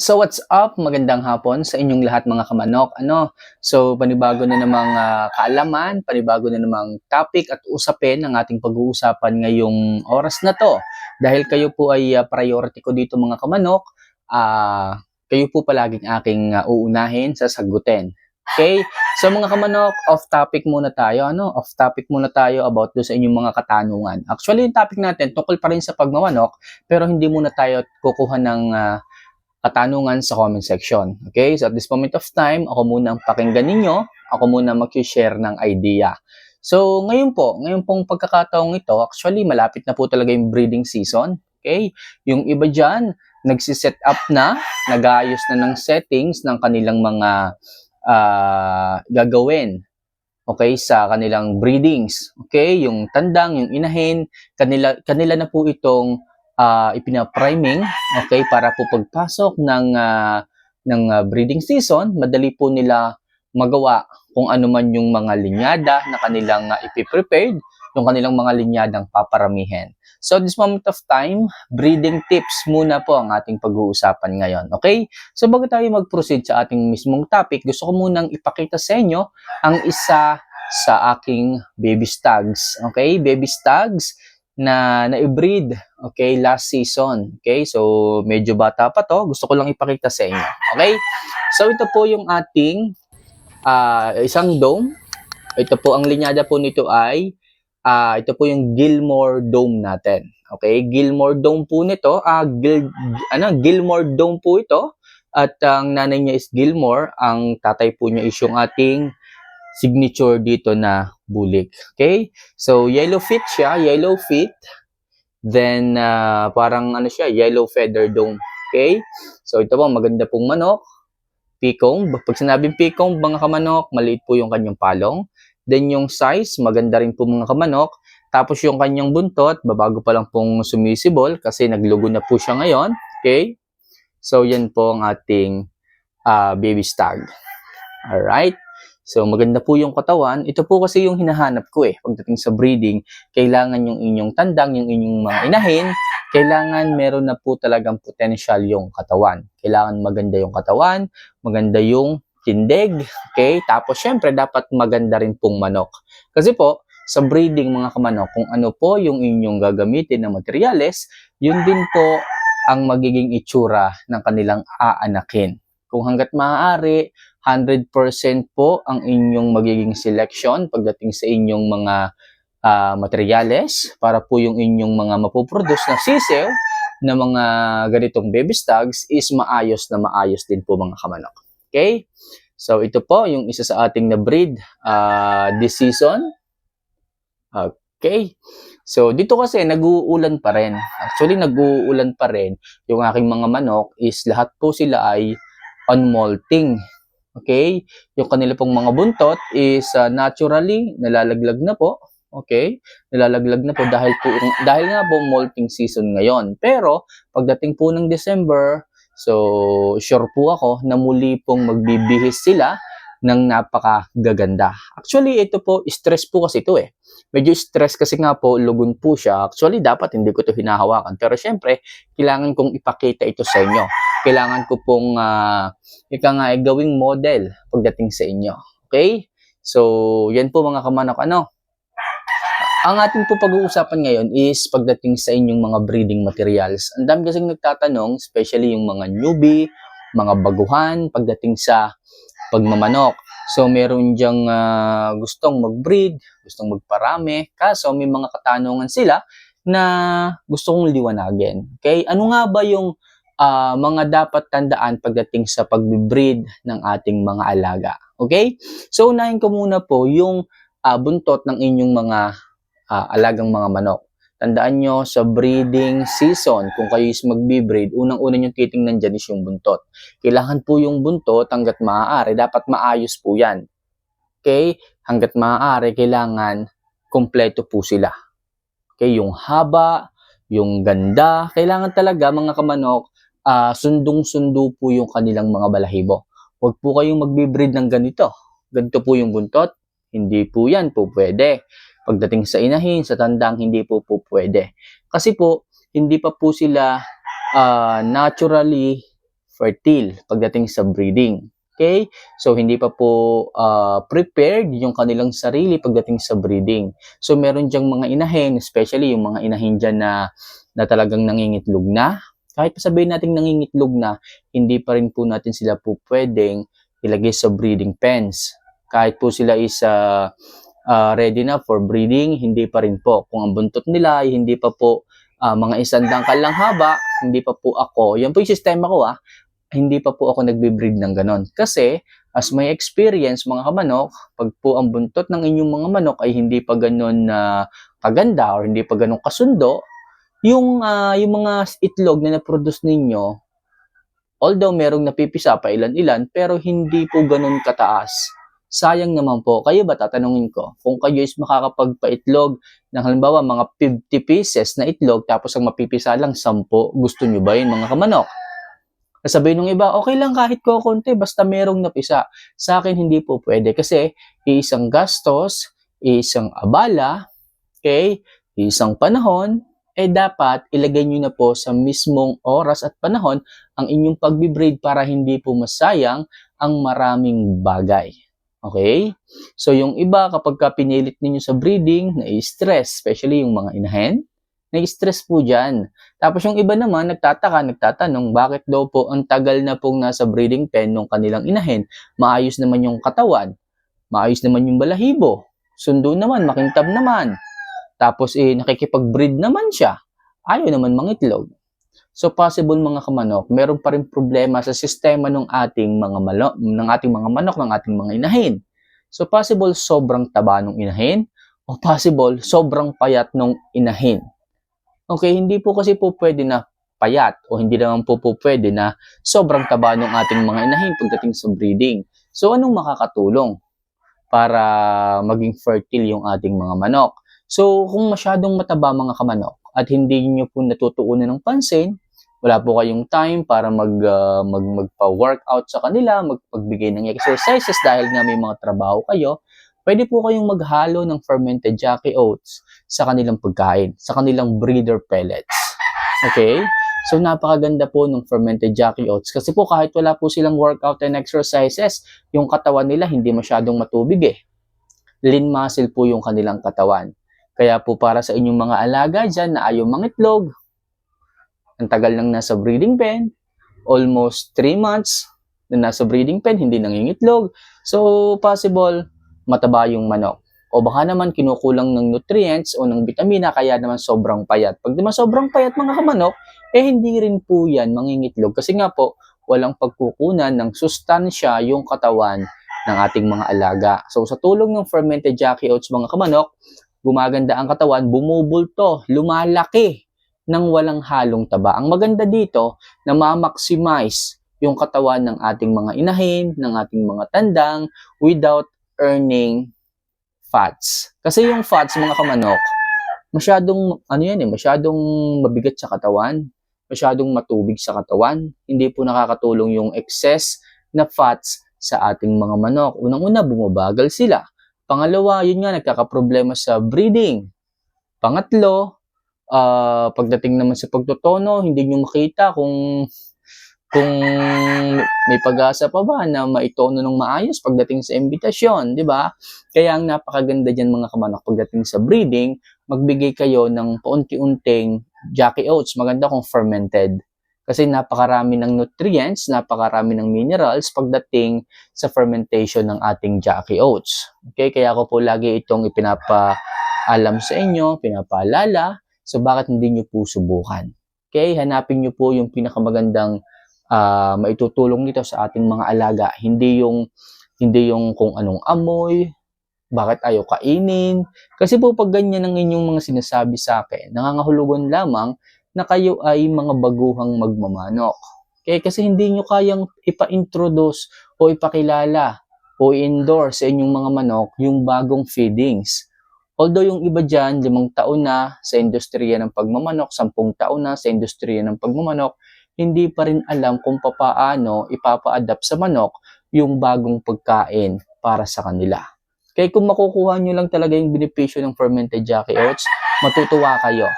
So what's up? Magandang hapon sa inyong lahat mga kamanok. Ano? So panibago na namang ah, kaalaman, panibago na namang topic at usapin ang ating pag-uusapan ngayong oras na to. Dahil kayo po ay ah, priority ko dito mga kamanok, ah kayo po palaging aking ah, uunahin sa sagutin. Okay? So mga kamanok, off topic muna tayo. Ano? Off topic muna tayo about do sa inyong mga katanungan. Actually, yung topic natin tungkol pa rin sa pagmamanok, pero hindi muna tayo kukuha ng ah, katanungan sa comment section. Okay? So at this moment of time, ako muna ang pakinggan ninyo. Ako muna mag-share ng idea. So ngayon po, ngayon pong pagkakataong ito, actually malapit na po talaga yung breeding season. Okay? Yung iba dyan, nagsiset up na, nag-aayos na ng settings ng kanilang mga ah, gagawin. Okay, sa kanilang breedings. Okay, yung tandang, yung inahin, kanila, kanila na po itong uh, ipinapriming, okay, para po pagpasok ng ah, ng ah, breeding season, madali po nila magawa kung ano man yung mga linyada na kanilang uh, ipiprepared, yung kanilang mga linyadang paparamihin. So this moment of time, breeding tips muna po ang ating pag-uusapan ngayon. Okay? So bago tayo mag-proceed sa ating mismong topic, gusto ko munang ipakita sa inyo ang isa sa aking baby stags. Okay? Baby stags na na-breed, okay, last season. Okay, so medyo bata pa to. Gusto ko lang ipakita sa inyo. Okay? So ito po yung ating ah, isang dome. Ito po ang linyada po nito ay ah, ito po yung Gilmore Dome natin. Okay, Gilmore Dome po nito, ah Gil, ano, Gilmore Dome po ito. At ang nanay niya is Gilmore, ang tatay po niya is yung ating signature dito na bulik. Okay? So, yellow feet siya, yellow feet. Then, ah, parang ano siya, yellow feather dome. Okay? So, ito po, maganda pong manok. Pikong. Pag sinabing pikong, mga kamanok, maliit po yung kanyang palong. Then, yung size, maganda rin po mga kamanok. Tapos, yung kanyang buntot, babago pa lang pong sumisibol kasi naglugo na po siya ngayon. Okay? So, yan po ang ating ah, baby stag. Alright? So, maganda po yung katawan. Ito po kasi yung hinahanap ko eh. Pagdating sa breeding, kailangan yung inyong tandang, yung inyong mga inahin, kailangan meron na po talagang potential yung katawan. Kailangan maganda yung katawan, maganda yung tindig, okay? Tapos, syempre, dapat maganda rin pong manok. Kasi po, sa breeding mga kamanok, kung ano po yung inyong gagamitin na materyales, yun din po ang magiging itsura ng kanilang aanakin. Kung hanggat maaari, 100% po ang inyong magiging selection pagdating sa inyong mga ah, materyales para po yung inyong mga mapoproduce na sisew na mga ganitong baby stags is maayos na maayos din po mga kamanok. Okay? So ito po yung isa sa ating na-breed ah, this season. Okay? So dito kasi nag-uulan pa rin. Actually nag-uulan pa rin. Yung aking mga manok is lahat po sila ay on molting. Okay? Yung kanila pong mga buntot is uh, naturally nalalaglag na po. Okay? Nalalaglag na po dahil po dahil nga po molting season ngayon. Pero pagdating po ng December, so sure po ako na muli pong magbibihis sila ng napakagaganda. Actually, ito po, stress po kasi ito eh. Medyo stress kasi nga po, lugon po siya. Actually, dapat hindi ko ito hinahawakan. Pero syempre, kailangan kong ipakita ito sa inyo. Kailangan ko pong, uh, ika nga, eh, gawing model pagdating sa inyo. Okay? So, yan po mga kamanok. Ano? Ang ating po pag-uusapan ngayon is pagdating sa inyong mga breeding materials. Ang dami kasing nagtatanong, especially yung mga newbie, mga baguhan, pagdating sa pagmamanok. So, meron diyang ah, gustong mag-breed, gustong magparami, kaso may mga katanungan sila na gusto kong liwanagin. Okay? Ano nga ba yung ah, mga dapat tandaan pagdating sa pag-breed ng ating mga alaga? Okay? So, unahin ko muna po yung ah, buntot ng inyong mga ah, alagang mga manok. Tandaan nyo, sa breeding season, kung kayo is magbe-breed, unang-una nyo titingnan dyan is yung buntot. Kailangan po yung buntot hanggat maaari. Dapat maayos po yan. Okay? Hanggat maaari, kailangan kompleto po sila. Okay? Yung haba, yung ganda, kailangan talaga mga kamanok, ah, sundong-sundo po yung kanilang mga balahibo. Huwag po kayong magbe-breed ng ganito. Ganito po yung buntot. Hindi po yan po pwede. Pagdating sa inahin, sa tandang, hindi po po pwede. Kasi po, hindi pa po sila ah, naturally fertile pagdating sa breeding. Okay? So, hindi pa po ah, prepared yung kanilang sarili pagdating sa breeding. So, meron diyang mga inahin, especially yung mga inahin dyan na, na talagang nangingitlog na. Kahit sabihin natin nangingitlog na, hindi pa rin po natin sila po pwedeng ilagay sa breeding pens. Kahit po sila is ah, ah, ready na for breeding, hindi pa rin po. Kung ang buntot nila ay hindi pa po ah, mga isang dangkal lang haba, hindi pa po ako, yan po yung sistema ko ah, hindi pa po ako nagbe-breed ng ganon. Kasi, as my experience mga kamanok, pag po ang buntot ng inyong mga manok ay hindi pa ganon na kaganda or hindi pa ganon kasundo, yung, ah, yung mga itlog na na-produce ninyo, although merong napipisa pa ilan-ilan, pero hindi po ganon kataas. Sayang naman po. Kayo ba tatanungin ko? Kung kayo is makakapagpaitlog ng halimbawa mga 50 pieces na itlog tapos ang mapipisa lang 10, gusto nyo ba yun mga kamanok? Sasabihin ng iba, okay lang kahit ko konti, basta merong napisa. Sa akin, hindi po pwede kasi iisang gastos, iisang abala, okay, isang panahon, eh dapat ilagay nyo na po sa mismong oras at panahon ang inyong pagbe-breed para hindi po masayang ang maraming bagay. Okay? So, yung iba, kapag ka pinilit ninyo sa breeding, na-stress, especially yung mga inahen, na-stress po dyan. Tapos yung iba naman, nagtataka, nagtatanong, bakit daw po ang tagal na pong nasa breeding pen ng kanilang inahen? Maayos naman yung katawan, maayos naman yung balahibo, sundo naman, makintab naman. Tapos eh, nakikipag-breed naman siya. Ayaw naman mangitlog. So possible mga kamanok, meron pa rin problema sa sistema ng ating mga malo, ng ating mga manok, ng ating mga inahin. So possible sobrang taba ng inahin o possible sobrang payat ng inahin. Okay, hindi po kasi po pwede na payat o hindi naman po po pwede na sobrang taba ng ating mga inahin pagdating sa breeding. So anong makakatulong para maging fertile yung ating mga manok? So kung masyadong mataba mga kamanok at hindi niyo po natutuunan ng pansin, wala po kayong time para mag, uh, mag magpa-workout sa kanila, magpagbigay ng exercises dahil nga may mga trabaho kayo, pwede po kayong maghalo ng fermented Jackie oats sa kanilang pagkain, sa kanilang breeder pellets. Okay? So, napakaganda po ng fermented Jackie oats kasi po kahit wala po silang workout and exercises, yung katawan nila hindi masyadong matubig eh. Lean muscle po yung kanilang katawan. Kaya po para sa inyong mga alaga dyan na ayaw mangitlog, ang tagal nang nasa breeding pen, almost 3 months na nasa breeding pen, hindi nangingitlog. So, possible mataba yung manok. O baka naman kinukulang ng nutrients o ng vitamina kaya naman sobrang payat. Pag naman sobrang payat mga kamanok, eh hindi rin po yan mangingitlog. Kasi nga po, walang pagkukunan ng sustansya yung katawan ng ating mga alaga. So sa tulong ng fermented Jackie Oats mga kamanok, gumaganda ang katawan, bumubulto, lumalaki ng walang halong taba. Ang maganda dito na ma-maximize yung katawan ng ating mga inahin, ng ating mga tandang without earning fats. Kasi yung fats mga kamanok, masyadong ano yan eh, masyadong mabigat sa katawan, masyadong matubig sa katawan. Hindi po nakakatulong yung excess na fats sa ating mga manok. Unang-una, bumabagal sila. Pangalawa, yun nga, nagkakaproblema sa breeding. Pangatlo, uh, pagdating naman sa pagtotono, hindi nyo makita kung kung may pag-asa pa ba na maitono ng maayos pagdating sa imbitasyon, di ba? Kaya ang napakaganda dyan mga kamanok pagdating sa breeding, magbigay kayo ng paunti-unting Jackie Oats. Maganda kung fermented. Kasi napakarami ng nutrients, napakarami ng minerals pagdating sa fermentation ng ating Jackie Oats. Okay, kaya ako po lagi itong ipinapaalam sa inyo, pinapaalala. So bakit hindi nyo po subukan? Okay, hanapin nyo po yung pinakamagandang uh, maitutulong nito sa ating mga alaga. Hindi yung hindi yung kung anong amoy, bakit ayaw kainin. Kasi po pag ganyan ang inyong mga sinasabi sa akin, nangangahulugan lamang na kayo ay mga baguhang magmamanok. Okay? Kasi hindi nyo kayang ipa-introduce o ipakilala o i-endorse sa inyong mga manok yung bagong feedings. Although yung iba dyan, limang taon na sa industriya ng pagmamanok, sampung taon na sa industriya ng pagmamanok, hindi pa rin alam kung papaano ipapa-adapt sa manok yung bagong pagkain para sa kanila. Kaya kung makukuha nyo lang talaga yung benepisyo ng fermented Jackie Oats, matutuwa kayo.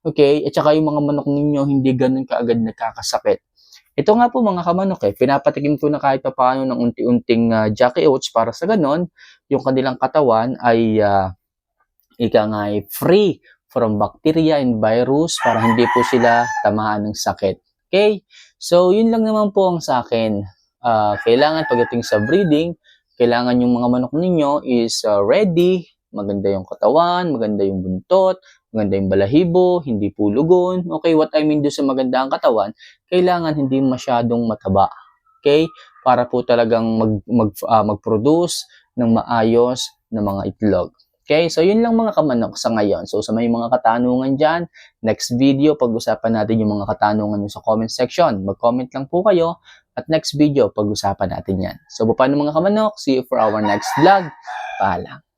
Okay? At saka yung mga manok ninyo hindi ganun kaagad nagkakasakit. Ito nga po mga kamanok eh, pinapatikim ko na kahit pa paano ng unti-unting ah, Jackie Oats para sa ganon, yung kanilang katawan ay ah, ika nga ay free from bacteria and virus para hindi po sila tamaan ng sakit. Okay? So, yun lang naman po ang sa akin. Ah, kailangan pagdating sa breeding, kailangan yung mga manok ninyo is ah, ready, maganda yung katawan, maganda yung buntot, maganda yung balahibo, hindi pulugon. Okay, what I mean do sa maganda ang katawan, kailangan hindi masyadong mataba. Okay? Para po talagang mag, mag, ah, mag-produce ng maayos na mga itlog. Okay, so yun lang mga kamanok sa ngayon. So sa may mga katanungan dyan, next video, pag-usapan natin yung mga katanungan nyo sa comment section. Mag-comment lang po kayo at next video, pag-usapan natin yan. So paano mga kamanok? See you for our next vlog. Paalam.